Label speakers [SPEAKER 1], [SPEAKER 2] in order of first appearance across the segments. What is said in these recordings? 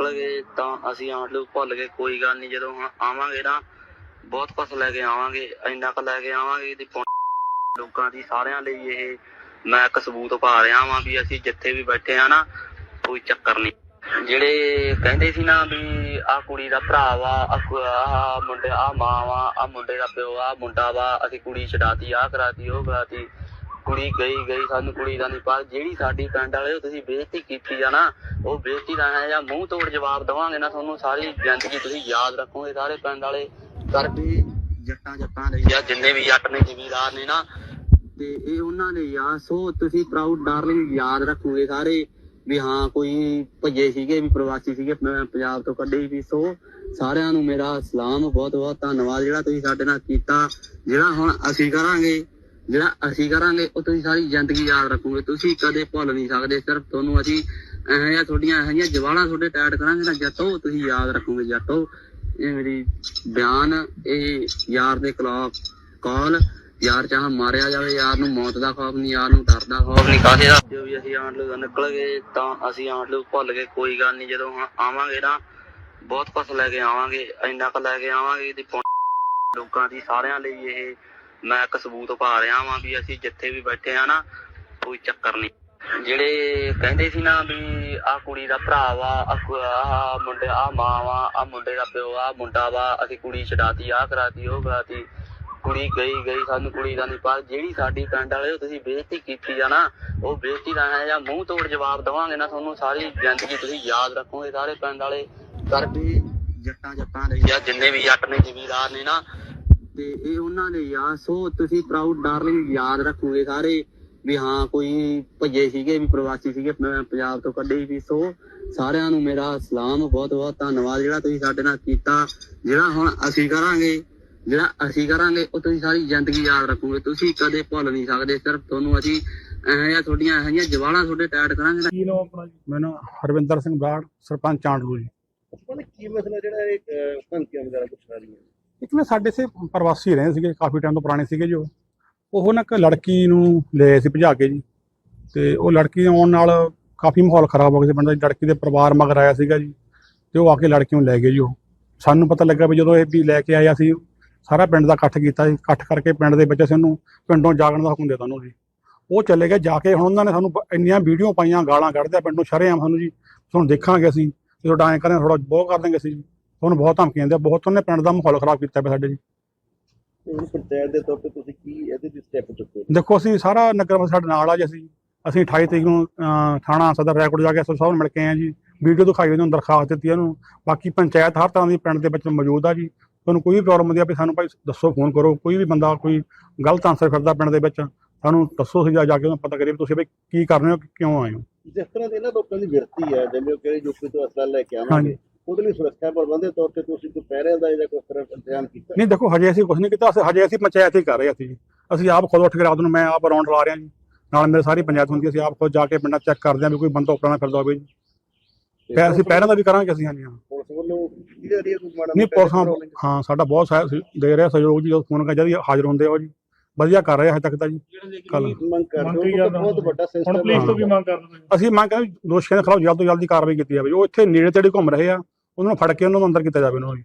[SPEAKER 1] ਨਿਕਲ ਗਏ ਤਾਂ ਅਸੀਂ ਆਂਡਲੂ ਭੁੱਲ ਗਏ, ਕੋਈ ਗੱਲ ਨਹੀਂ, ਜਦੋਂ ਹੁਣ ਆਵਾਂਗੇ ਨਾ, ਬਹੁਤ ਕੁਛ ਲੈ ਕੇ ਆਵਾਂਗੇ, ਇੰਨਾ ਕੁ ਲੈ ਕੇ ਆਵਾਂਗੇ ਦੀ ਲੋਕਾਂ ਦੀ ਸਾਰਿਆਂ ਲਈ ਇਹ ਮੈਂ ਇੱਕ ਸਬੂਤ ਪਾ ਰਿਹਾ ਵਾਂ ਵੀ ਅਸੀਂ ਜਿੱਥੇ ਵੀ ਬੈਠੇ ਆ ਨਾ, ਕੋਈ ਚੱਕਰ ਨਹੀਂ। ਜਿਹੜੇ ਕਹਿੰਦੇ ਸੀ ਨਾ ਵੀ ਆ ਕੁੜੀ ਦਾ ਭਰਾ ਵਾ ਆ ਮੁੰਡੇ ਆ ਮਾਂ ਵਾ ਆ ਮੁੰਡੇ ਦਾ ਪਿਓ ਆ ਮੁੰਡਾ ਵਾ, ਅਸੀਂ ਕੁੜੀ ਛਡਾਤੀ ਆ ਕਰਾਤੀ, ਉਹ ਕਰਾਤੀ। ਕੁੜੀ ਗਈ ਗਈ ਸਾਨੂੰ ਕੁੜੀ ਦਾ ਨਹੀਂ ਪਰ ਜਿਹੜੀ ਸਾਡੀ ਪਿੰਡ ਵਾਲੇ ਉਹ ਤੁਸੀਂ ਬੇਇੱਜ਼ਤੀ ਕੀਤੀ ਆ ਨਾ ਉਹ ਬੇਇੱਜ਼ਤੀ ਦਾ ਹੈ ਜਾਂ ਮੂੰਹ ਤੋੜ ਜਵਾਬ ਦਵਾਂਗੇ ਨਾ, ਤੁਹਾਨੂੰ ਸਾਰੀ ਜ਼ਿੰਦਗੀ ਤੁਸੀਂ ਯਾਦ ਰੱਖੋਗੇ ਸਾਰੇ ਪਿੰਡ ਵਾਲੇ। ਕਰ ਜੱਟਾਂ ਜੱਟਾਂ ਲਈ ਆ, ਜਿੰਨੇ ਵੀ ਜੱਟ ਨੇ, ਜ਼ਿਮੀਦਾਰ ਨੇ ਨਾ। ਤੇ ਇਹ ਉਹਨਾਂ ਨੇ ਯਾਰ ਸੋ ਤੁਸੀਂ ਪ੍ਰਾਊਡ ਡਾਰਲਿੰਗ ਯਾਦ ਰੱਖੋਗੇ ਸਾਰੇ ਵੀ ਹਾਂ, ਕੋਈ ਭੱਜੇ ਸੀਗੇ, ਵੀ ਪ੍ਰਵਾਸੀ ਸੀਗੇ ਪੰਜਾਬ ਤੋਂ ਕੱਢੇ ਵੀ ਸੋ ਸਾਰਿਆਂ ਨੂੰ ਮੇਰਾ ਸਲਾਮ ਬਹੁਤ ਬਹੁਤ ਧੰਨਵਾਦ ਜਿਹੜਾ ਤੁਸੀਂ ਸਾਡੇ ਨਾਲ ਕੀਤਾ, ਜਿਹੜਾ ਹੁਣ ਅਸੀਂ ਕਰਾਂਗੇ। ਜਿਹੜਾ ਅਸੀਂ ਕਰਾਂਗੇ, ਉਹ ਤੁਸੀਂ ਸਾਰੀ ਜ਼ਿੰਦਗੀ ਯਾਦ ਰੱਖੋਗੇ। ਤੁਸੀਂ ਕਦੇ ਭੁੱਲ ਨਹੀਂ ਸਕਦੇ, ਸਿਰਫ ਤੁਹਾਨੂੰ ਅਸੀਂ ਇਹੋ ਜਿਹਾ ਤੁਹਾਡੀਆਂ ਇਹੋ ਜਿਹੀਆਂ ਜਵਾਲਾਂ ਤੁਹਾਡੇ ਟੈਟ ਕਰਾਂਗੇ ਨਾ, ਜੱਟੋ, ਤੁਸੀਂ ਯਾਦ ਰੱਖੋਗੇ, ਜੱਟੋ। ਇਹ ਮੇਰੀ ਬਿਆਨ, ਇਹ ਯਾਰ ਦੇ ਖਿਲਾਫ ਕਾਲ, ਯਾਰ ਚਾਹ ਮਾਰਿਆ ਜਾਵੇ, ਯਾਰ ਨੂੰ ਮੌਤ ਦਾ ਖੌਫ ਨਹੀਂ, ਯਾਰ ਨੂੰ ਡਰ ਦਾ ਖੌਫ ਨਹੀਂ ਕਾਹਦੇ ਦਾ। ਜੋ ਵੀ ਅਸੀਂ ਆਂਡਲੂ ਤੋਂ ਨਿਕਲ ਗਏ, ਤਾਂ ਅਸੀਂ ਆਂਡਲੂ ਭੁੱਲ ਗਏ, ਕੋਈ ਗੱਲ ਨਹੀਂ, ਜਦੋਂ ਆਵਾਂਗੇ ਨਾ, ਬਹੁਤ ਕੁਛ ਲੈ ਕੇ ਆਵਾਂਗੇ, ਇੰਨਾ ਕੁ ਲੈ ਕੇ ਆਵਾਂਗੇ ਦੀ ਲੋਕਾਂ ਦੀ ਸਾਰਿਆਂ ਲਈ ਇਹ ਮੈਂ ਇੱਕ ਸਬੂਤ ਪਾ ਰਿਹਾ ਵਾਂ ਵੀ ਅਸੀਂ ਜਿੱਥੇ ਵੀ ਬੈਠੇ ਆ ਨਾ, ਕੋਈ ਚੱਕਰ ਨਹੀਂ। ਜਿਹੜੇ ਕਹਿੰਦੇ ਸੀ ਨਾ ਵੀ ਆ ਕੁੜੀ ਦਾ ਭਰਾ ਵਾ ਆ ਮੁੰਡੇ ਆ ਮਾਂ ਵਾ ਆ ਮੁੰਡੇ ਦਾ ਪਿਓ ਆ, ਮੁੰਡਾ ਵਾ, ਅਸੀਂ ਕੁੜੀ ਛਡਾਤੀ ਆ ਕਰਾਤੀ, ਉਹ ਕਰਾਤੀ। ਕੁੜੀ ਗਈ ਗਈ ਸਾਨੂੰ ਕੁੜੀ ਦਾ ਨਹੀਂ ਪਰ ਜਿਹੜੀ ਸਾਡੀ ਪਿੰਡ ਵਾਲੇ ਉਹ ਤੁਸੀਂ ਬੇਇੱਜ਼ਤੀ ਕੀਤੀ ਆ ਨਾ, ਉਹ ਬੇਇੱਜ਼ਤੀ ਦਾ ਹੈ ਜਾਂ ਮੂੰਹ ਤੋੜ ਜਵਾਬ ਦਵਾਂਗੇ ਨਾ ਤੁਹਾਨੂੰ। ਸਾਰੀ ਜ਼ਿੰਦਗੀ ਤੁਸੀਂ ਯਾਦ ਰੱਖੋਗੇ ਸਾਰੇ ਪਿੰਡ ਵਾਲੇ। ਕਰ ਜੱਟਾਂ ਜੱਟਾਂ ਲਈ ਆ ਜਿੰਨੇ ਵੀ ਜੱਟ ਨੇ, ਜ਼ਿਮੀਦਾਰ ਨੇ ਨਾ ਤੇ ਇਹ ਉਹਨਾਂ ਨੇ ਯਾਰ ਸੋ ਤੁਸੀਂ ਪ੍ਰਾਊਡ ਡਾਰਲਿੰਗ ਯਾਦ ਰੱਖੋਗੇ ਸਾਰੇ ਵੀ ਹਾਂ ਕੋਈ ਭੱਜੇ ਸੀਗੇ ਵੀ ਪ੍ਰਵਾਸੀ ਸੀਗੇ ਪੰਜਾਬ ਤੋਂ ਕੱਢੇ ਵੀ ਸੋ ਸਾਰਿਆਂ ਨੂੰ ਮੇਰਾ ਸਲਾਮ ਬਹੁਤ ਬਹੁਤ ਧੰਨਵਾਦ ਜਿਹੜਾ ਤੁਸੀਂ ਸਾਡੇ ਨਾਲ ਕੀਤਾ। ਜਿਹੜਾ ਹੁਣ ਅਸੀਂ ਕਰਾਂਗੇ ਜਿਹੜਾ ਅਸੀਂ ਕਰਾਂਗੇ ਉਹ ਤੁਸੀਂ ਸਾਰੀ ਜ਼ਿੰਦਗੀ ਯਾਦ ਰੱਖੋਗੇ। ਤੁਸੀਂ ਕਦੇ ਭੁੱਲ ਨਹੀਂ ਸਕਦੇ ਸਿਰਫ ਤੁਹਾਨੂੰ ਅਸੀਂ ਇਹੋ ਤੁਹਾਡੀਆਂ ਇਹੋ ਜਵਾਲਾਂ ਤੁਹਾਡੇ ਟੈਟ ਕਰਾਂਗੇ। ਨਾ
[SPEAKER 2] ਕੀ ਨਾਮ ਆਪਣਾ ਜੀ?
[SPEAKER 3] ਮੈਨੂੰ ਹਰਵਿੰਦਰ ਸਿੰਘ ਬਰਾੜ ਸਰਪੰਚ ਆਂਡਲੂ ਜੀ।
[SPEAKER 2] ਕੀ ਮਸਲਾ ਜਿਹੜਾ ਇਹ ਧਮਕੀਆਂ ਵਗੈਰਾ ਕੁਛ ਆ ਰਹੀਆਂ
[SPEAKER 3] ਇੱਕ ਨਾ ਸਾਡੇ ਸੇ ਪ੍ਰਵਾਸੀ ਰਹੇ ਸੀਗੇ, ਕਾਫੀ ਟਾਈਮ ਤੋਂ ਪੁਰਾਣੇ ਸੀਗੇ ਜੋ ਉਹ। ਨਾ ਇੱਕ ਲੜਕੀ ਨੂੰ ਲੈ ਸੀ ਭਜਾ ਕੇ ਜੀ। ਤੇ ਉਹ ਲੜਕੀ ਆਉਣ ਨਾਲ ਕਾਫੀ ਮਾਹੌਲ ਖਰਾਬ ਹੋ ਗਿਆ ਸੀ ਪਿੰਡ ਦਾ ਲੜਕੀ ਦੇ ਪਰਿਵਾਰ ਮਗਰ ਆਇਆ ਸੀਗਾ ਜੀ, ਤੇ ਉਹ ਆ ਕੇ ਲੜਕੀ ਨੂੰ ਲੈ ਗਏ ਜੀ ਉਹ। ਸਾਨੂੰ ਪਤਾ ਲੱਗਾ ਵੀ ਜਦੋਂ ਇਹ ਵੀ ਲੈ ਕੇ ਆਇਆ ਸੀ, ਸਾਰਾ ਪਿੰਡ ਦਾ ਇਕੱਠ ਕੀਤਾ ਜੀ ਇਕੱਠ ਕਰਕੇ ਪਿੰਡ ਦੇ ਬੱਚੇ ਸਾਨੂੰ ਪਿੰਡੋਂ ਜਾਗਣ ਦਾ ਹੁਕਮ ਦੇ ਦਿੱਤਾ ਉਹਨੂੰ ਜੀ। ਉਹ ਚਲੇ ਗਏ, ਜਾ ਕੇ ਹੁਣ ਉਹਨਾਂ ਨੇ ਸਾਨੂੰ ਇੰਨੀਆਂ ਵੀਡੀਓ ਪਾਈਆਂ, ਗਾਲਾਂ ਕੱਢਦੇ ਆ ਪਿੰਡੋਂ ਸ਼ਰੇਆਮ ਸਾਨੂੰ ਜੀ, ਤੁਹਾਨੂੰ ਦੇਖਾਂਗੇ ਅਸੀਂ, ਜਦੋਂ ਤੁਹਾਡਾ ਕਰਦੇ ਕਰਾਂ ਥੋੜਾ ਬਹੁਤ ਕਰ ਦਾਂਗੇ ਅਸੀਂ ਜੀ। ਤੁਹਾਨੂੰ ਬਹੁਤ ਧਮਕੀਆਂ ਦਿੰਦੇ ਬਹੁਤ ਉਹਨੇ ਪਿੰਡ ਦਾ ਮਾਹੌਲ ਖਰਾਬ ਕੀਤਾ ਪਿਆ ਸਾਡੇ ਜੀ।
[SPEAKER 2] ਹੁਣ ਪੰਚਾਇਤ ਦੇ ਤੌਰ ਤੇ ਤੁਸੀਂ ਕੀ ਇਹਦੇ ਦੀ ਸਟੈਪ ਚੁੱਕੇ
[SPEAKER 3] ਦੇਖੋ ਅਸੀਂ ਸਾਰਾ ਨਗਰ ਸਾਡੇ ਨਾਲ ਆ ਜੀ ਅਸੀਂ। ਅਸੀਂ 28 ਤਰੀਕ ਨੂੰ ਥਾਣਾ ਸਦਰ ਰੈਕੋਰਡ ਜਾ ਕੇ ਐਸਓ ਸਾਹਿਬ ਮਿਲ ਕੇ ਆਏ ਜੀ। ਵੀਡੀਓ ਦਿਖਾਈ ਉਹਨੂੰ ਦਰਖਾਸਤ ਦਿੱਤੀ ਉਹਨੂੰ। ਬਾਕੀ ਪੰਚਾਇਤ ਹਰ ਤਰ੍ਹਾਂ ਦੀ ਪਿੰਡ ਦੇ ਵਿੱਚ ਮੌਜੂਦ ਆ ਜੀ। ਤੁਹਾਨੂੰ ਕੋਈ ਵੀ ਪ੍ਰੋਬਲਮ ਹੁੰਦੀ ਆ ਵੀ ਸਾਨੂੰ ਭਾਈ ਦੱਸੋ ਫੋਨ ਕਰੋ। ਕੋਈ ਵੀ ਬੰਦਾ ਕੋਈ ਗਲਤ ਆਨਸਰ ਫਿਰਦਾ ਪਿੰਡ ਦੇ ਵਿੱਚ ਸਾਨੂੰ ਦੱਸੋ ਅਸੀਂ ਜਾ ਕੇ ਉਹਨੂੰ ਪਤਾ ਕਰੀਏ ਤੁਸੀਂ ਵੀ ਕੀ ਕਰ ਰਹੇ ਹੋ ਕਿਉਂ ਆਏ ਹੋ।
[SPEAKER 2] ਜਿਸ ਤਰ੍ਹਾਂ ਦੇ ਨਾ ਲੋਕਾਂ ਦੀ ਵਿਰਤੀ ਹੈ ਜਿਵੇਂ ਉਹ ਕਹਿੰਦੇ ਯੂਪੀ ਤੋਂ ਅਸਲਾ ਲੈ ਕੇ ਆਵਾਂਗੇ। ਉਹਦੇ ਲਈ ਸੁਰੱਖਿਆ ਪ੍ਰਬੰਧ ਦੇ ਤੌਰ ਤੇ ਤੁਸੀਂ ਕੋਈ ਪਹਿਰਿਆਂ ਦਾ ਜਾਂ ਕੋਈ ਤਰ੍ਹਾਂ ਇੰਤਜ਼ਾਮ ਕੀਤਾ?
[SPEAKER 3] ਨਹੀਂ ਦੇਖੋ ਹਜੇ ਅਸੀਂ ਕੁਝ ਨਹੀਂ ਕੀਤਾ। ਅਸੀਂ ਹਜੇ ਅਸੀਂ ਪੰਚਾਇਤ ਹੀ ਕਰ ਰਹੇ ਅਸੀਂ ਜੀ। ਅਸੀਂ ਆਪ ਖੁਦ ਉੱਠ ਕੇ ਰਾਤ ਨੂੰ ਮੈਂ ਆਪ ਰਾਉਂਡ ਲਾ ਰਿਹਾ ਜੀ। ਨਾਲ ਮੇਰੇ ਸਾਰੀ ਪੰਚਾਇਤ ਹੁੰਦੀ ਅਸੀਂ ਆਪ ਖੁਦ ਜਾ ਕੇ ਪਿੰਡਾਂ ਚੈੱਕ ਕਰਦੇ ਹਾਂ ਵੀ ਕੋਈ ਬੰਦਾ ਉਪਰਾਂ ਫਿਰਦਾ ਹੋਵੇ ਜੀ। ਫਿਰ ਅਸੀਂ ਪਹਿਰਾਂ ਦਾ ਵੀ ਕਰਾਂਗੇ ਅਸੀਂ ਹਾਂਜੀ ਹਾਂ।
[SPEAKER 2] ਪੁਲਿਸ ਵੱਲੋਂ ਰਹੀ ਹੈ ਕੋਈ ਮਾੜਾ
[SPEAKER 3] ਨਹੀਂ ਪੁਲਿਸ ਹਾਂ ਸਾਡਾ ਬਹੁਤ ਦੇ ਰਿਹਾ ਸਹਿਯੋਗ ਜੀ ਜਦੋਂ ਫੋਨ ਕਰ ਜਦੀ ਹਾਜ਼ਰ ਹੁੰਦੇ ਹੋ ਜੀ। ਵਧੀਆ ਕਰ ਰਹੇ ਹਜੇ ਤੱਕ ਤਾਂ ਜੀ। ਕੱਲ
[SPEAKER 2] ਮੰਗ ਕਰਦੇ ਹੋ ਬਹੁਤ? ਵੱਡਾ
[SPEAKER 4] ਹੁਣ
[SPEAKER 2] ਸਿਸਟਮ
[SPEAKER 4] ਪੁਲਿਸ ਤੋਂ ਕੀ ਮੰਗ ਕਰਦੇ ਹੋ
[SPEAKER 3] ਅਸੀਂ ਮੰਗ ਕਰਦੇ ਹਾਂ ਦੋਸ਼ੀਆਂ ਦੇ ਖਿਲਾਫ ਜਲਦ ਤੋਂ ਜਲਦੀ ਕਾਰਵਾਈ ਕੀਤੀ ਜਾਵੇ। ਉਹ ਇੱਥੇ ਨੇੜੇ ਤੇੜੇ ਘੁੰਮ ਰਹੇ ਆ ਉਹਨਾਂ ਨੂੰ ਫੜ ਕੇ ਉਹਨਾਂ ਨੂੰ ਅੰਦਰ ਕੀਤਾ ਜਾਵੇ ਉਹਨਾਂ ਨੂੰ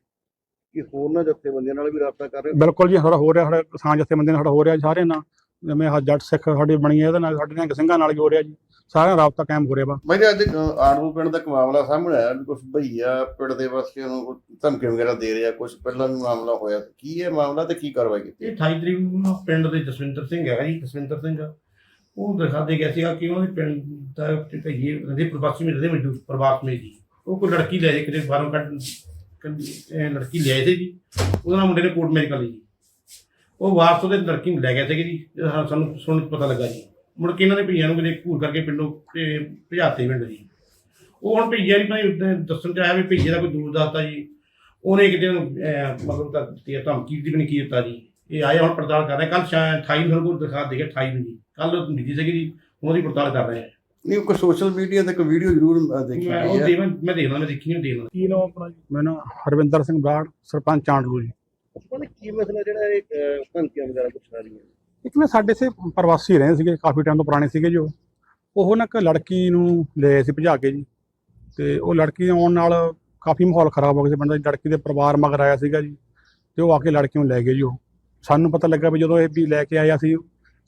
[SPEAKER 2] ਕਿ ਹੋਰ ਨਾ ਜਥੇਬੰਦੀਆਂ ਨਾਲ ਵੀ ਰਾਬਤਾ ਕਰ ਰਹੇ ਹੋ?
[SPEAKER 3] ਬਿਲਕੁਲ ਜੀ ਸਾਡਾ ਹੋ ਰਿਹਾ ਸਾਡਾ ਕਿਸਾਨ ਜਥੇਬੰਦੀ ਨਾਲ ਸਾਡਾ ਹੋ ਰਿਹਾ ਜੀ ਸਾਰੇ ਨਾਲ। ਜਿਵੇਂ ਆਹ ਜੱਟ ਸਿੱਖ ਸਾਡੀ ਬਣੀ ਹੈ ਇਹਦੇ ਨਾਲ ਸਾਡੇ ਨਾਲ ਸਿੰਘਾਂ ਨਾਲ ਵੀ ਹੋ ਰਿਹਾ ਜੀ। ਸਾਰਿਆਂ ਰਾਬਤਾ ਕਾਇਮ ਹੋ ਰਿਹਾ ਵਾ।
[SPEAKER 5] ਮੈਂ ਅੱਜ ਆੜੂ ਪਿੰਡ ਦਾ ਇੱਕ ਮਾਮਲਾ ਸਾਹਮਣੇ ਆਇਆ ਵੀ ਕੁਝ ਭਈਆ ਪਿੰਡ ਦੇ ਵਾਸੀਆਂ ਨੂੰ ਧਮਕੀ ਵਗੈਰਾ ਦੇ ਰਿਹਾ ਕੁਝ ਪਹਿਲਾਂ ਵੀ ਮਾਮਲਾ ਹੋਇਆ। ਕੀ ਹੈ ਮਾਮਲਾ ਤੇ ਕੀ ਕਾਰਵਾਈ ਕੀਤੀ?
[SPEAKER 4] ਇਹ 28 ਤਰੀਕ ਨੂੰ ਪਿੰਡ ਦੇ ਜਸਵਿੰਦਰ ਸਿੰਘ ਹੈਗਾ ਜੀ ਜਸਵਿੰਦਰ ਸਿੰਘ। ਉਹ ਦਿਖਾ ਦੇ ਗਿਆ ਸੀਗਾ ਕਿ ਉਹਦੇ ਪਿੰਡ ਦਾ ਤੇ ਇਹ ਰਹਿੰਦੇ ਪ੍ਰਵਾਸੀ ਮਿਲਦੇ ਮਜ਼ਦੂਰ ਪ੍ਰਵਾਸ ਮੇ ਜੀ। ਉਹ ਕੋਈ ਲੜਕੀ ਲੈ ਜੇ ਕਿਤੇ ਬਾਹਰੋਂ ਕੱਢ ਇਹ ਲੜਕੀ ਲਿਆਏ ਸੀ ਜੀ। ਉਹਦੇ ਨਾਲ ਮੁੰਡੇ ਨੇ ਕੋਰਟ ਮੈਰਿਜ ਕਰ ਲਈ ਜੀ। ਉਹ ਵਾਪਸ ਉਹਦੇ ਲੜਕੀ ਨੂੰ ਲੈ ਗਿਆ ਸੀ ਜੀ ਸਾਨੂੰ ਸੁਣ ਕੇ ਪਤਾ ਲੱਗਾ ਜੀ। ਮੁੜ ਕੇ ਇਹਨਾਂ ਨੇ ਭਈਆਂ ਨੂੰ ਕਿਤੇ ਘੂਰ ਕਰਕੇ ਪਿੰਡੋਂ ਤੇ ਭਜਾਤੇ ਪਿੰਡ ਜੀ। ਉਹ ਹੁਣ ਭਈਆ ਨਹੀਂ ਭਾਈ ਦੱਸਣ ਚ ਆਇਆ ਵੀ ਭਈਏ ਦਾ ਕੋਈ ਦੂਰ ਦੱਸਦਾ ਜੀ। ਉਹਨੇ ਕਿਤੇ ਮਤਲਬ ਤਾਂ ਧਮਕੀ ਦੀ ਵੀ ਨਹੀਂ ਕੀ ਦਿੱਤਾ ਜੀ। ਇਹ ਆਏ ਹੁਣ ਪੜਤਾਲ ਕਰ ਰਹੇ। ਕੱਲ ਸ਼ਾਇਦ 28 ਨੂੰ ਕੋਲ ਦਿਖਾ ਦੇਗਾ 28 ਨੂੰ ਜੀ। ਕੱਲ ਨਿੱਜੀ ਸੀਗੀ ਜੀ ਹੁਣ ਉਹਦੀ ਪੜਤਾਲ ਕਰ ਰਹੇ ਆ।
[SPEAKER 5] ਨਹੀਂ ਕੋਈ ਸੋਸ਼ਲ ਮੀਡੀਆ ਤੇ ਕੋਈ ਵੀਡੀਓ ਜ਼ਰੂਰ ਦੇਖੀ
[SPEAKER 4] ਮੈਂ ਉਹ
[SPEAKER 5] ਹੈ।
[SPEAKER 4] ਮੈਂ ਦੇਖਣਾ ਮੈਂ ਦੇਖੀ ਨਹੀਂ ਦੇਖਣਾ
[SPEAKER 2] ਕੀ ਨਾਮ ਆਪਣਾ ਜੀ?
[SPEAKER 3] ਮੈਨੂੰ ਹਰਵਿੰਦਰ ਸਿੰਘ ਬਰਾੜ ਸਰਪੰਚ ਆਂਡਲੂ ਜੀ।
[SPEAKER 2] ਕੀ ਮਸਲਾ ਜਿਹੜਾ ਇਹ ਧਮਕੀਆਂ ਵਗੈਰਾ ਆ ਰਹੀਆਂ
[SPEAKER 3] ਇੱਕ ਨਾ ਸਾਡੇ ਸੇ ਪ੍ਰਵਾਸੀ ਰਹੇ ਸੀਗੇ, ਕਾਫੀ ਟਾਈਮ ਤੋਂ ਪੁਰਾਣੇ ਸੀਗੇ ਜੋ ਉਹ। ਨਾ ਇੱਕ ਲੜਕੀ ਨੂੰ ਲੈ ਸੀ ਭਜਾ ਕੇ ਜੀ। ਤੇ ਉਹ ਲੜਕੀ ਆਉਣ ਨਾਲ ਕਾਫੀ ਮਾਹੌਲ ਖਰਾਬ ਹੋ ਗਿਆ ਸੀ ਪਿੰਡ ਦਾ ਲੜਕੀ ਦੇ ਪਰਿਵਾਰ ਮਗਰ ਆਇਆ ਸੀਗਾ ਜੀ। ਤੇ ਉਹ ਆ ਕੇ ਲੜਕੀ ਨੂੰ ਲੈ ਗਏ ਜੀ ਉਹ। ਸਾਨੂੰ ਪਤਾ ਲੱਗਾ ਵੀ ਜਦੋਂ ਇਹ ਵੀ ਲੈ ਕੇ ਆਇਆ ਸੀ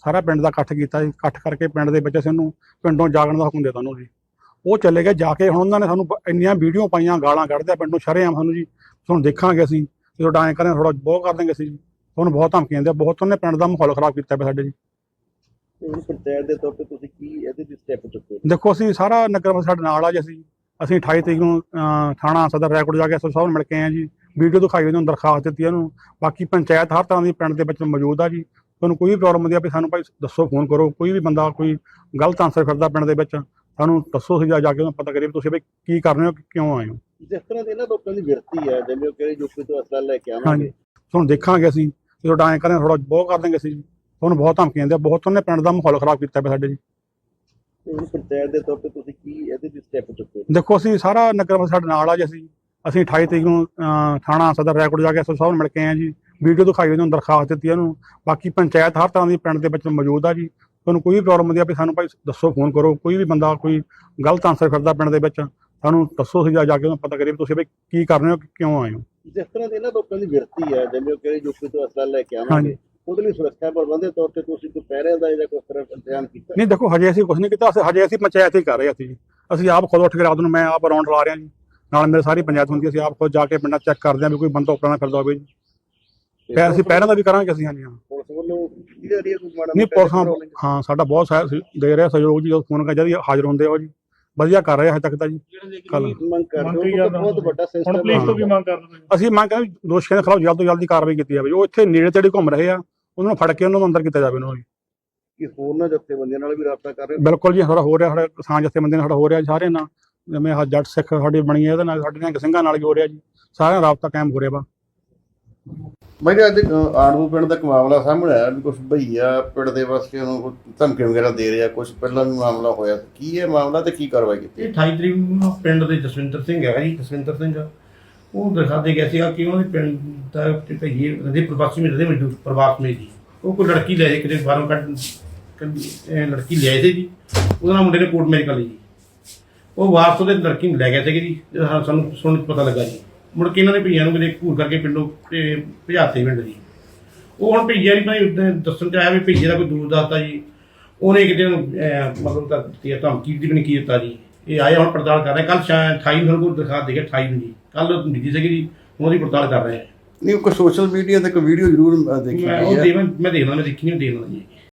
[SPEAKER 3] ਸਾਰਾ ਪਿੰਡ ਦਾ ਇਕੱਠ ਕੀਤਾ ਜੀ। ਇਕੱਠ ਕਰਕੇ ਪਿੰਡ ਦੇ ਵਿੱਚ ਅਸੀਂ ਉਹਨੂੰ ਪਿੰਡੋਂ ਜਾਗਣ ਦਾ ਹੁਕਮ ਦਿੱਤਾ ਉਹਨੂੰ ਜੀ। ਉਹ ਚਲੇ ਗਏ ਜਾ ਕੇ, ਹੁਣ ਉਹਨਾਂ ਨੇ ਸਾਨੂੰ ਇੰਨੀਆਂ ਵੀਡੀਓ ਪਾਈਆਂ, ਗਾਲਾਂ ਕੱਢਦੇ ਪਿੰਡੋਂ ਸ਼ਰੇਆਮ ਸਾਨੂੰ ਜੀ। ਤੁਹਾਨੂੰ ਦੇਖਾਂਗੇ ਅਸੀਂ ਤੇ ਤੁਹਾਡਾ ਐਂ ਕਰਾਂ ਥੋੜਾ ਬਹੁਤ ਕਰ ਦੇਂਗੇ ਅਸੀਂ ਜੀ। ਤੁਹਾਨੂੰ ਬਹੁਤ ਧਮਕੀਆਂ ਦਿੰਦੇ ਬਹੁਤ ਉਹਨੇ ਪਿੰਡ ਦਾ ਮਾਹੌਲ ਖਰਾਬ ਕੀਤਾ ਪਿਆ ਸਾਡੇ ਜੀ।
[SPEAKER 2] ਹੁਣ ਪੰਚਾਇਤ ਦੇ ਤੌਰ ਤੇ ਤੁਸੀਂ ਕੀ ਇਹਦੇ ਦੀ ਸਟੈਪ ਚੁੱਕੇ ਹੋ?
[SPEAKER 3] ਦੇਖੋ ਅਸੀਂ ਸਾਰਾ ਨਗਰ ਸਾਡੇ ਨਾਲ ਆ ਜੀ ਅਸੀਂ। ਅਸੀਂ 28 ਤਰੀਕ ਨੂੰ ਥਾਣਾ ਸਦਰ ਰੈਕੋਰਡ ਜਾ ਕੇ ਐਸਓ ਸਾਹਿਬ ਮਿਲ ਕੇ ਆਏ ਜੀ। ਵੀਡੀਓ ਦਿਖਾਈ ਉਹਨੂੰ ਦਰਖਾਸਤ ਦਿੱਤੀ ਉਹਨੂੰ। ਬਾਕੀ ਪੰਚਾਇਤ ਹਰ ਤਰ੍ਹਾਂ ਦੀ ਪਿੰਡ ਦੇ ਵਿੱਚ ਮੌਜੂਦ ਆ ਜੀ। ਤੁਹਾਨੂੰ ਕੋਈ ਵੀ ਪ੍ਰੋਬਲਮ ਹੁੰਦੀ ਆ ਵੀ ਸਾਨੂੰ ਭਾਈ ਦੱਸੋ ਫੋਨ ਕਰੋ। ਕੋਈ ਵੀ ਬੰਦਾ ਕੋਈ ਗਲਤ ਆਨਸਰ ਫਿਰਦਾ ਪਿੰਡ ਦੇ ਵਿੱਚ ਸਾਨੂੰ ਦੱਸੋ ਅਸੀਂ ਜਾ ਕੇ ਉਹਨੂੰ ਪਤਾ ਕਰੀਏ ਤੁਸੀਂ ਵੀ ਕੀ ਕਰ ਰਹੇ ਹੋ ਕਿਉਂ ਆਏ ਹੋ।
[SPEAKER 2] ਜਿਸ ਤਰ੍ਹਾਂ ਦੇ ਇਹਨਾਂ ਲੋਕਾਂ ਦੀ ਵਿਰਤੀ ਹੈ ਜਿਵੇਂ ਉਹ ਕਹਿੰਦੇ ਯੂਪੀ ਤੋਂ ਅਸਲਾ ਲੈ ਕੇ ਆਵਾਂਗੇ।
[SPEAKER 3] ਤੁਹਾਨੂੰ ਦੇਖਾਂਗੇ ਅਸੀਂ। ਤੇ ਤੁਹਾਡਾ ਐਂ ਕਰਾਂ ਥੋੜਾ ਬਹੁਤ ਕਰ ਦੇਂਗੇ ਅਸੀਂ। ਤੁਹਾਨੂੰ ਬਹੁਤ ਧਮਕੀਆਂ ਦਿੰਦੇ ਬਹੁਤ ਉਹਨੇ ਪਿੰਡ ਦਾ ਮਾਹੌਲ ਖਰਾਬ ਕੀਤਾ ਪਿਆ ਸਾਡੇ ਜੀ।
[SPEAKER 2] ਹੁਣ ਪੰਚਾਇਤ ਦੇ ਤੌਰ ਤੇ ਤੁਸੀਂ ਕੀ ਇਹਦੇ ਦੀ ਸਟੈਪ ਚੁੱਕੇ ਹੋ?
[SPEAKER 3] ਦੇਖੋ ਅਸੀਂ ਸਾਰਾ ਨਗਰ ਸਾਡੇ ਨਾਲ ਆ ਜੀ ਅਸੀਂ। ਅਸੀਂ 28 ਤਰੀਕ ਨੂੰ ਥਾਣਾ ਸਦਰ ਰੈਕੋਰਡ ਜਾ ਕੇ ਐਸਓ ਸਾਹਿਬ ਨੂੰ ਮਿਲ ਕੇ ਆਏ ਆ ਜੀ। ਵੀਡੀਓ ਦਿਖਾਈ ਉਹਨੂੰ ਦਰਖਾਸਤ ਦਿੱਤੀ ਉਹਨੂੰ। ਬਾਕੀ ਪੰਚਾਇਤ ਹਰ ਤਰ੍ਹਾਂ ਦੀ ਪਿੰਡ ਦੇ ਵਿੱਚ ਮੌਜੂਦ ਆ ਜੀ। ਤੁਹਾਨੂੰ ਕੋਈ ਵੀ ਪ੍ਰੋਬਲਮ ਹੁੰਦੀ ਆ ਵੀ ਸਾਨੂੰ ਭਾਈ ਦੱਸੋ ਫੋਨ ਕਰੋ। ਕੋਈ ਵੀ ਬੰਦਾ ਕੋਈ ਗਲਤ ਆਨਸਰ ਫਿਰਦਾ ਪਿੰਡ ਦੇ ਵਿੱਚ ਸਾਨੂੰ ਦੱਸੋ ਅਸੀਂ ਜਾ ਕੇ ਉਹਨੂੰ ਪਤਾ ਕਰੀਏ ਤੁਸੀਂ ਵੀ ਕੀ ਕਰ ਰਹੇ ਹੋ ਕਿਉਂ ਆਏ ਹੋ।
[SPEAKER 2] ਜਿਸ ਤਰ੍ਹਾਂ ਦੇ ਇਹਨਾਂ ਲੋਕਾਂ ਦੀ ਵਿਰਤੀ ਹੈ ਜਿਵੇਂ ਉਹ ਕਹਿੰਦੇ ਯੂਪੀ ਤੋਂ ਅਸਲਾ ਲੈ ਕੇ ਆਵਾਂਗੇ ਉਹਦੇ ਲਈ ਸੁਰੱਖਿਆ ਪ੍ਰਬੰਧ ਦੇ ਤੌਰ ਤੇ ਤੁਸੀਂ ਕੋਈ ਪਹਿਰਿਆਂ ਦਾ ਜਾਂ ਕੋਈ ਤਰ੍ਹਾਂ ਇੰਤਜ਼ਾਮ ਕੀਤਾ?
[SPEAKER 3] ਨਹੀਂ ਦੇਖੋ ਹਜੇ ਅਸੀਂ ਕੁਝ ਨਹੀਂ ਕੀਤਾ ਅਸੀਂ ਹਜੇ ਅਸੀਂ ਪੰਚਾਇਤ ਹੀ ਕਰ ਰਹੇ ਅਸੀਂ ਜੀ। ਅਸੀਂ ਆਪ ਖੁਦ ਉੱਠ ਕੇ ਰਾਤ ਨੂੰ ਮੈਂ ਆਪ ਰਾਉਂਡ ਲਾ ਰਿਹਾ ਜੀ। ਨਾਲ ਮੇਰੇ ਸਾਰੀ ਪੰਚਾਇਤ ਹੁੰਦੀ ਅਸੀਂ ਆਪ ਖੁਦ ਜਾ ਕੇ ਪਿੰਡਾਂ ਚੈੱਕ ਕਰਦੇ ਹਾਂ ਵੀ ਕੋਈ ਬੰਦਾ ਉੱਪਰ ਨਾ ਫਿਰਦਾ ਹੋਵੇ ਜੀ। ਪੈਰ ਅਸੀਂ ਪਹਿਰਾਂ ਦਾ ਵੀ ਕਰਾਂਗੇ ਅਸੀਂ ਹਾਂਜੀ ਹਾਂ।
[SPEAKER 2] ਪੁਲਿਸ ਵੱਲੋਂ
[SPEAKER 3] ਨਹੀਂ ਪੁਲਿਸ ਹਾਂ ਸਾਡਾ ਬਹੁਤ ਦੇ ਰਿਹਾ ਸਹਿਯੋਗ ਜੀ ਜਦੋਂ ਫੋਨ ਕਰ ਜਦ ਹਾਜ਼ਰ ਹੁੰਦੇ ਹੋ ਜੀ। ਵਧੀਆ ਕਰ ਰਹੇ ਹਜੇ ਤੱਕ ਤਾਂ ਜੀ। ਕੱਲ
[SPEAKER 2] ਮੰਗ ਕਰਦੇ
[SPEAKER 6] ਮੰਗ
[SPEAKER 2] ਹੋ
[SPEAKER 6] ਕੀ
[SPEAKER 2] ਕਿਉਂਕਿ
[SPEAKER 6] ਕਰਦੇ
[SPEAKER 2] ਬਹੁਤ
[SPEAKER 6] ਹੋ?
[SPEAKER 2] ਵੱਡਾ
[SPEAKER 6] ਹੁਣ
[SPEAKER 2] ਸਿਸਟਮ
[SPEAKER 6] ਪੁਲਿਸ ਤੋਂ ਕੀ ਮੰਗ ਕਰਦੇ ਹੋ?
[SPEAKER 3] ਅਸੀਂ ਮੰਗ ਕਰਦੇ ਦੋਸ਼ੀਆਂ ਦੇ ਖਿਲਾਫ ਜਲਦ ਤੋਂ ਜਲਦੀ ਕਾਰਵਾਈ ਕੀਤੀ ਜਾਵੇ। ਉਹ ਇੱਥੇ ਨੇੜੇ ਤੇੜੇ ਘੁੰਮ ਰਹੇ ਆ ਉਹਨਾਂ ਨੂੰ ਫੜ ਕੇ ਉਹਨਾਂ ਨੂੰ ਅੰਦਰ ਕੀਤਾ ਜਾਵੇ ਉਹਨਾਂ ਨੂੰ।
[SPEAKER 2] ਕਿ ਹੋਰਨਾਂ ਜਥੇਬੰਦੀਆਂ ਨਾਲ ਵੀ ਰਾਬਤਾ ਕਰ ਰਹੇ?
[SPEAKER 3] ਬਿਲਕੁਲ ਜੀ ਸਾਡਾ ਹੋ ਰਿਹਾ ਸਾਡਾ ਕਿਸਾਨ ਜਥੇਬੰਦੀ ਨਾਲ ਸਾਡਾ ਹੋ ਰਿਹਾ ਜੀ ਸਾਰੇ ਨਾਲ। ਜਿਵੇਂ ਆਹ ਜੱਟ ਸਿੱਖ ਸਾਡੀ ਬਣੀ ਹੈ ਇਹਦੇ ਨਾਲ ਸਾਡੇ ਨਾਲ ਸਿੰਘਾਂ ਨਾਲ ਵੀ ਹੋ ਰਿਹਾ ਜੀ। ਸਾਰਿਆਂ ਨਾਲ ਰਾਬਤਾ ਕਾਇਮ ਹੋ ਰਿਹਾ ਵਾ।
[SPEAKER 5] ਬਾਈ ਜੀ, ਅੱਜ ਅ, ਪਿੰਡ ਦਾ ਇੱਕ ਮਾਮਲਾ ਸਾਹਮਣੇ ਆਇਆ ਵੀ ਕੁਝ ਭਈਆ ਪਿੰਡ ਦੇ ਵਾਸੀਆਂ ਨੂੰ ਧਮਕੀ ਵਗੈਰਾ ਦੇ ਰਿਹਾ ਕੁਝ ਪਹਿਲਾਂ ਵੀ ਮਾਮਲਾ ਹੋਇਆ। ਸੀ ਕੀ ਇਹ ਮਾਮਲਾ ਤੇ ਕੀ ਕਾਰਵਾਈ ਕੀਤੀ?
[SPEAKER 4] ਇਹ 28 ਤਰੀਕ ਨੂੰ ਪਿੰਡ ਦੇ ਜਸਵਿੰਦਰ ਸਿੰਘ ਹੈਗਾ ਜੀ ਜਸਵਿੰਦਰ ਸਿੰਘ। ਉਹ ਦਿਖਾ ਗਿਆ ਸੀਗਾ ਕਿ ਉਹਨਾਂ ਦੇ ਪਿੰਡ ਦਾ ਤੇ ਭਈਏ ਦੇ ਪ੍ਰਵਾਸੀ ਮਿਲਦੇ ਮਜ਼ਦੂਰ ਪ੍ਰਵਾਸ ਮੇ ਜੀ ਉਹ ਕੋਈ ਲੜਕੀ ਲੈ ਜੇ ਕਿਤੇ ਬਾਹਰੋਂ ਕੱਢ ਲੜਕੀ ਲੈ ਸੀ ਜੀ। ਉਹਦਾ ਨਾਲ ਮੁੰਡੇ ਨੇ ਕੋਰਟ ਮੈਰਿਜ ਕਰ ਲਈ ਜੀ। ਉਹ ਵਾਰਸ ਉਹਦੇ ਲੜਕੀ ਨੂੰ ਲੈ ਗਿਆ ਸੀ ਜੀ ਜਦੋਂ ਸਾਨੂੰ- ਸਾਨੂੰ ਸੁਣਨ ਪਤਾ ਲੱਗਾ ਜੀ। ਮੁੜ ਕੇ ਇਹਨਾਂ ਨੇ ਭਈਆਂ ਨੂੰ ਕਿਤੇ ਘੂਰ ਕਰਕੇ ਪਿੰਡੋਂ ਤੇ ਭਜਾਤੇ ਪਿੰਡ ਜੀ। ਉਹ ਹੁਣ ਭਈਆ ਵੀ ਭਾਈ ਉੱਦਾਂ ਦੱਸਣ ਚ ਆਇਆ ਵੀ ਭਈਏ ਦਾ ਕੋਈ ਦੂਰ ਦੱਸਦਾ ਜੀ। ਉਹਨੇ ਕਿਤੇ ਮਤਲਬ ਤਾਂ ਦਿੱਤੀ ਹੈ ਧਮਕੀ ਦੀ ਵੀ ਨਹੀਂ ਕੀ ਦਿੱਤਾ ਜੀ। ਇਹ ਆਇਆ ਹੁਣ ਪੜਤਾਲ ਕਰ ਰਹੇ। ਕੱਲ 28 ਨੂੰ ਕੋਲ ਦਿਖਾ ਦੇਗਾ 28 ਨੂੰ ਜੀ। ਕੱਲ ਨਿੱਜੀ ਸੀਗੀ ਜੀ ਉਹਦੀ ਪੜਤਾਲ ਕਰ ਰਹੇ ਆ
[SPEAKER 5] ਨਹੀਂ ਕੋਈ ਸੋਸ਼ਲ ਮੀਡੀਆ ਤੇ ਕੋਈ ਵੀਡੀਓ ਜ਼ਰੂਰ ਅ, ਦੇਖੀ
[SPEAKER 4] ਮੈਂ
[SPEAKER 5] ਗਈ
[SPEAKER 4] ਉਹ
[SPEAKER 5] ਹੈ
[SPEAKER 4] ਦੇਵਾਂ ਮੈਂ ਦੇਖਣਾ ਮੈਂ ਦੇਖੀ ਨਹੀਂ ਦੇਖਣਾ ਜੀ।